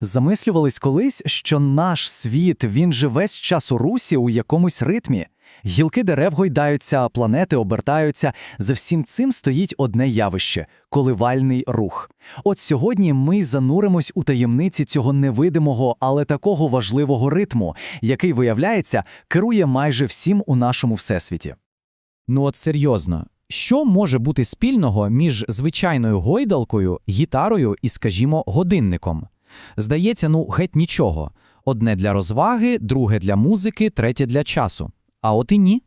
Замислювались колись, що наш світ він же весь час у русі у якомусь ритмі. Гілки дерев гойдаються, планети обертаються. За всім цим стоїть одне явище коливальний рух. От сьогодні ми зануримось у таємниці цього невидимого, але такого важливого ритму, який, виявляється, керує майже всім у нашому всесвіті. Ну от серйозно, що може бути спільного між звичайною гойдалкою, гітарою і, скажімо, годинником? Здається, ну геть нічого. Одне для розваги, друге для музики, третє для часу. А от і ні.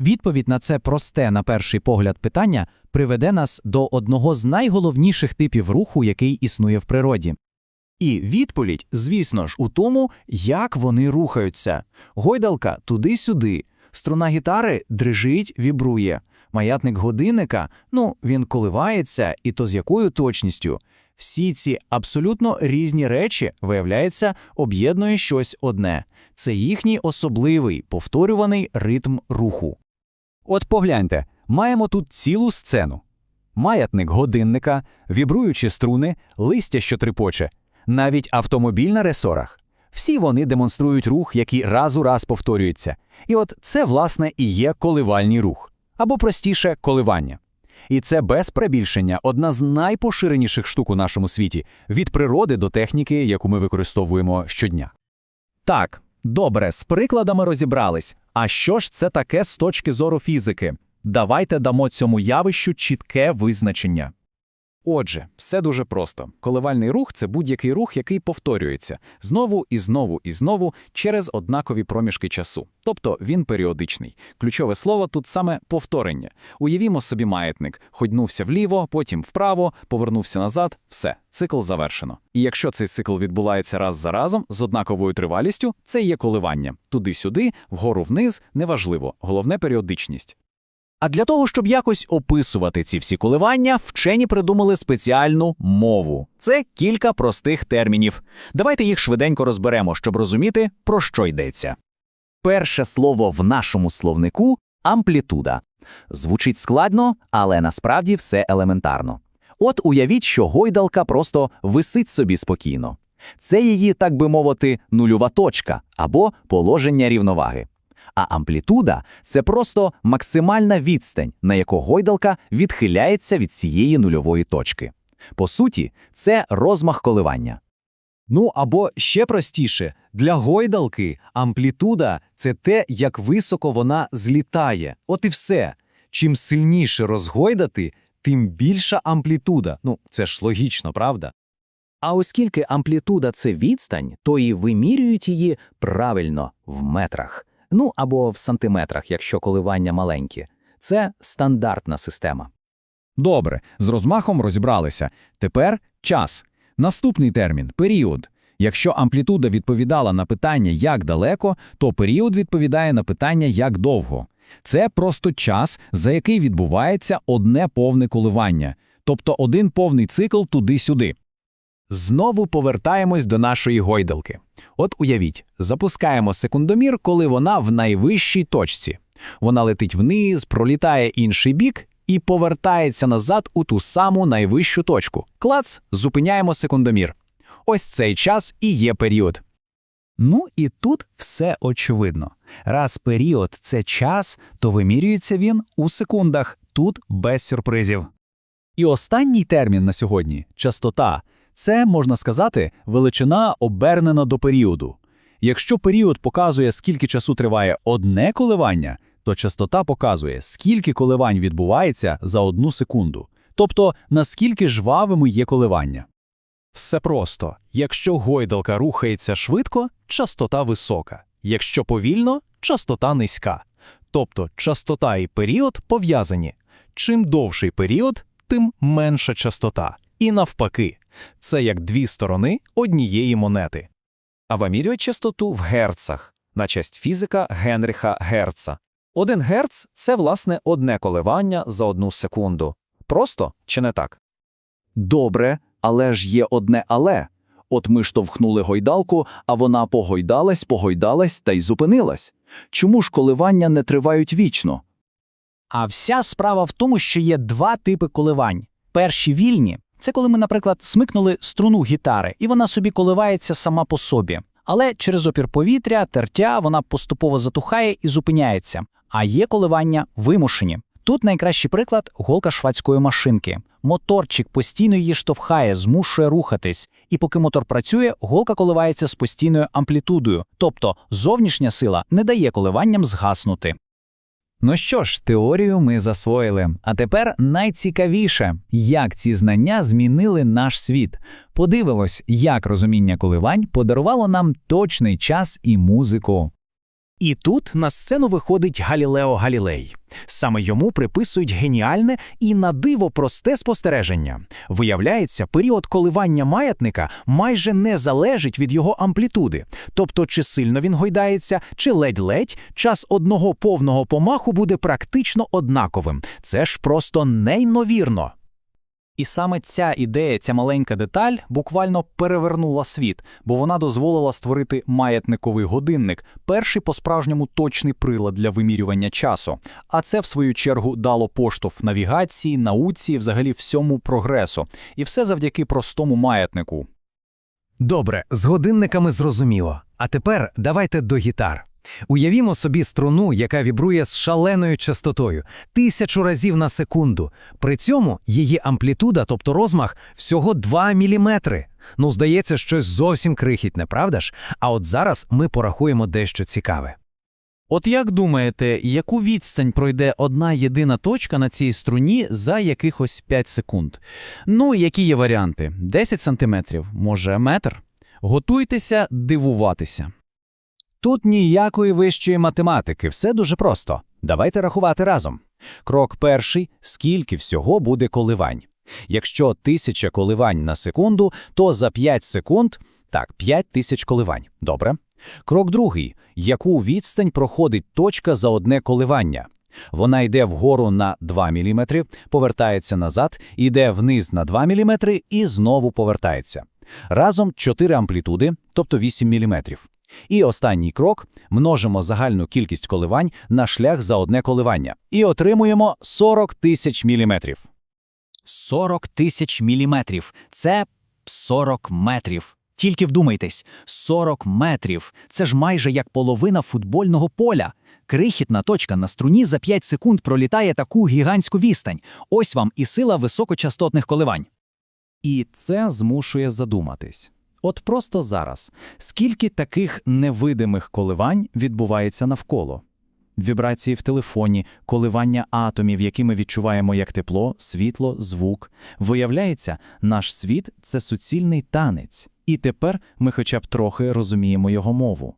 Відповідь на це просте, на перший погляд, питання приведе нас до одного з найголовніших типів руху, який існує в природі. І відповідь, звісно ж, у тому, як вони рухаються. Гойдалка туди-сюди, струна гітари дрижить, вібрує. Маятник годинника, ну, він коливається, і то з якою точністю. Всі ці абсолютно різні речі, виявляється, об'єднує щось одне. Це їхній особливий повторюваний ритм руху. От погляньте, маємо тут цілу сцену. Маятник годинника, вібруючі струни, листя, що трипоче, навіть автомобіль на ресорах. Всі вони демонструють рух, який раз у раз повторюється. І от це, власне, і є коливальний рух, або простіше коливання. І це без прибільшення одна з найпоширеніших штук у нашому світі від природи до техніки, яку ми використовуємо щодня. Так, добре, з прикладами розібрались. А що ж це таке з точки зору фізики? Давайте дамо цьому явищу чітке визначення. Отже, все дуже просто. Коливальний рух це будь-який рух, який повторюється знову і знову і знову через однакові проміжки часу. Тобто він періодичний. Ключове слово тут саме повторення. Уявімо собі маятник, ходьнувся вліво, потім вправо, повернувся назад, все, цикл завершено. І якщо цей цикл відбувається раз за разом з однаковою тривалістю, це є коливання. Туди-сюди, вгору вниз, неважливо, головне періодичність. А для того, щоб якось описувати ці всі коливання, вчені придумали спеціальну мову. Це кілька простих термінів. Давайте їх швиденько розберемо, щоб розуміти, про що йдеться. Перше слово в нашому словнику амплітуда. Звучить складно, але насправді все елементарно. От уявіть, що гойдалка просто висить собі спокійно. Це її, так би мовити, нульова точка або положення рівноваги. А амплітуда це просто максимальна відстань, на яку гойдалка відхиляється від цієї нульової точки. По суті, це розмах коливання. Ну або ще простіше, для гойдалки амплітуда це те, як високо вона злітає. От і все. Чим сильніше розгойдати, тим більша амплітуда. Ну, це ж логічно, правда? А оскільки амплітуда це відстань, то і вимірюють її правильно в метрах. Ну або в сантиметрах, якщо коливання маленькі. Це стандартна система. Добре, з розмахом розібралися. Тепер час. Наступний термін період. Якщо амплітуда відповідала на питання як далеко, то період відповідає на питання як довго. Це просто час, за який відбувається одне повне коливання, тобто один повний цикл туди-сюди. Знову повертаємось до нашої гойдалки. От уявіть, запускаємо секундомір, коли вона в найвищій точці. Вона летить вниз, пролітає інший бік і повертається назад у ту саму найвищу точку. Клац, зупиняємо секундомір. Ось цей час і є період. Ну і тут все очевидно. Раз період це час, то вимірюється він у секундах, тут без сюрпризів. І останній термін на сьогодні частота. Це, можна сказати, величина обернена до періоду. Якщо період показує, скільки часу триває одне коливання, то частота показує, скільки коливань відбувається за одну секунду, тобто наскільки жвавими є коливання. Все просто. Якщо гойдалка рухається швидко, частота висока. Якщо повільно, частота низька. Тобто частота і період пов'язані. Чим довший період, тим менша частота. І навпаки, це як дві сторони однієї монети. А вимірюють частоту в герцах, на честь фізика Генріха Герца. Один герц – це, власне, одне коливання за одну секунду. Просто чи не так? Добре, але ж є одне але. От ми штовхнули гойдалку, а вона погойдалась, погойдалась та й зупинилась. Чому ж коливання не тривають вічно? А вся справа в тому, що є два типи коливань. Перші вільні Це коли ми, наприклад, смикнули струну гітари, і вона собі коливається сама по собі. Але через опір повітря, тертя, вона поступово затухає і зупиняється. А є коливання вимушені. Тут найкращий приклад голка швадської машинки. Моторчик постійно її штовхає, змушує рухатись, і поки мотор працює, голка коливається з постійною амплітудою, тобто зовнішня сила не дає коливанням згаснути. Ну що ж, теорію ми засвоїли. А тепер найцікавіше, як ці знання змінили наш світ. Подивилось, як розуміння коливань подарувало нам точний час і музику. І тут на сцену виходить Галілео Галілей. Саме йому приписують геніальне і на диво просте спостереження. Виявляється, період коливання маятника майже не залежить від його амплітуди. Тобто, чи сильно він гойдається, чи ледь-ледь, час одного повного помаху буде практично однаковим. Це ж просто неймовірно. І саме ця ідея, ця маленька деталь буквально перевернула світ, бо вона дозволила створити маятниковий годинник, перший по-справжньому точний прилад для вимірювання часу. А це, в свою чергу, дало поштовх навігації, науці, взагалі всьому прогресу. І все завдяки простому маятнику. Добре, з годинниками зрозуміло. А тепер давайте до гітар. Уявімо собі струну, яка вібрує з шаленою частотою тисячу разів на секунду. При цьому її амплітуда, тобто розмах, всього 2 мм. Ну, здається, щось зовсім крихітне, правда ж? А от зараз ми порахуємо дещо цікаве. От як думаєте, яку відстань пройде одна єдина точка на цій струні за якихось 5 секунд? Ну, які є варіанти? 10 сантиметрів, може метр? Готуйтеся дивуватися. Тут ніякої вищої математики, все дуже просто. Давайте рахувати разом. Крок перший – скільки всього буде коливань. Якщо тисяча коливань на секунду, то за 5 секунд, так, 5 тисяч коливань. Добре. Крок другий – яку відстань проходить точка за одне коливання. Вона йде вгору на 2 мм, повертається назад, йде вниз на 2 мм і знову повертається. Разом 4 амплітуди, тобто 8 мм. І останній крок – множимо загальну кількість коливань на шлях за одне коливання. І отримуємо 40 тисяч міліметрів. 40 тисяч міліметрів. Це 40 метрів. Тільки вдумайтесь, 40 метрів. Це ж майже як половина футбольного поля. Крихітна точка на струні за 5 секунд пролітає таку гігантську відстань. Ось вам і сила високочастотних коливань. І це змушує задуматись. От просто зараз, скільки таких невидимих коливань відбувається навколо? Вібрації в телефоні, коливання атомів, які ми відчуваємо як тепло, світло, звук. Виявляється, наш світ це суцільний танець, і тепер ми хоча б трохи розуміємо його мову.